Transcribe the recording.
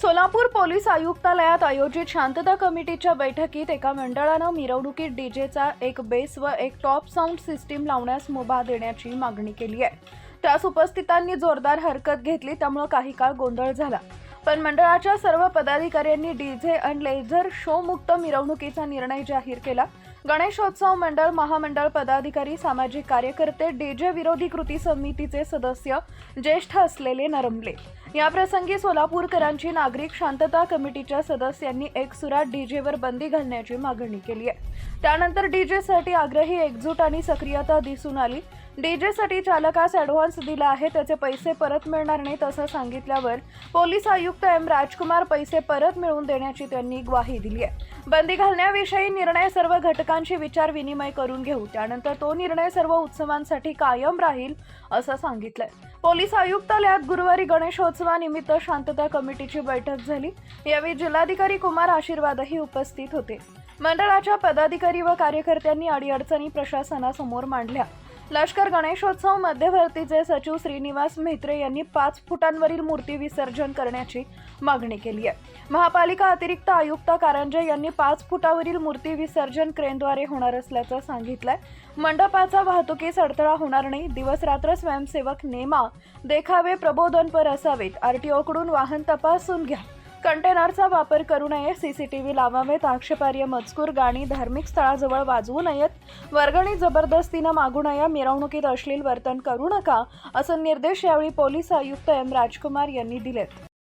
Solapur police आयुक्तालयात आयोजित शांतता कमिटीच्या बैठकीत एका मंडळानं मिरवणुकीत डीजेचा एक बेस व एक टॉप साऊंड सिस्टीम लावण्यास मुभा देण्याची मागणी केली आहे. त्यास उपस्थितांनी जोरदार हरकत घेतली त्यामुळे काही काळ गोंधळ झाला. पण मंडळाच्या सर्व पदाधिकाऱ्यांनी डीजे आणि लेझर शो मुक्त मिरवणुकीचा निर्णय जाहीर केला. गणेशोत्सव मंडळ महामंडळ पदाधिकारी सामाजिक कार्यकर्ते डीजे विरोधी कृती समितीचे सदस्य ज्येष्ठ असलेले नरमले. याप्रसंगी सोलापूरकरांची नागरिक शांतता कमिटीच्या सदस्यांनी एक सुरात डीजेवर बंदी घालण्याची मागणी केली आहे. त्यानंतर डीजेसाठी आग्रही एकजूट आणि सक्रियता दिसून आली. डीजेसाठी चालकास ॲडव्हान्स दिला आहे. त्याचे पैसे परत मिळणार नाहीत असं सांगितल्यावर पोलीस आयुक्त एम राजकुमार पैसे परत मिळवून देण्याची त्यांनी ग्वाही दिली आहे. बंदी घालण्याविषयी निर्णय सर्व घटकांशी विचार विनिमय करून घेऊ. त्यानंतर तो निर्णय सर्व उत्सवांसाठी कायम राहील असं सांगितलंय. पोलीस आयुक्तालयात गुरुवारी गणेशोत्सवानिमित्त शांतता कमिटीची बैठक झाली. यावेळी जिल्हाधिकारी कुमार आशीर्वादही उपस्थित होते. मंडळाच्या पदाधिकारी व कार्यकर्त्यांनी अडीअडचणी प्रशासनासमोर मांडल्या. लष्कर गणेशोत्सव मध्यवर्तीचे सचिव श्रीनिवास म्हेत्रे यांनी पाच फुटांवरील मूर्ती विसर्जन करण्याची मागणी केली आहे. महापालिका अतिरिक्त आयुक्त कारंजे यांनी पाच फुटावरील मूर्ती विसर्जन क्रेनद्वारे होणार असल्याचं सांगितलंय. मंडपाचा वाहतुकीस अडथळा होणार नाही. दिवस रात्र स्वयंसेवक नेमा देखावे प्रबोधनपर असावेत. आरटीओकडून वाहन तपासून घ्या. कंटेनरचा वापर करू नये सीसीटीव्ही लावावेत आक्षेपार्य मजकूर गाणी धार्मिक स्थळाजवळ वाजवू नयेत वर्गणी जबरदस्तीनं मागू नये मिरवणुकीत अश्लील वर्तन करू नका असं निर्देश यावेळी पोलीस आयुक्त एम. राजकुमार यांनी दिलेत.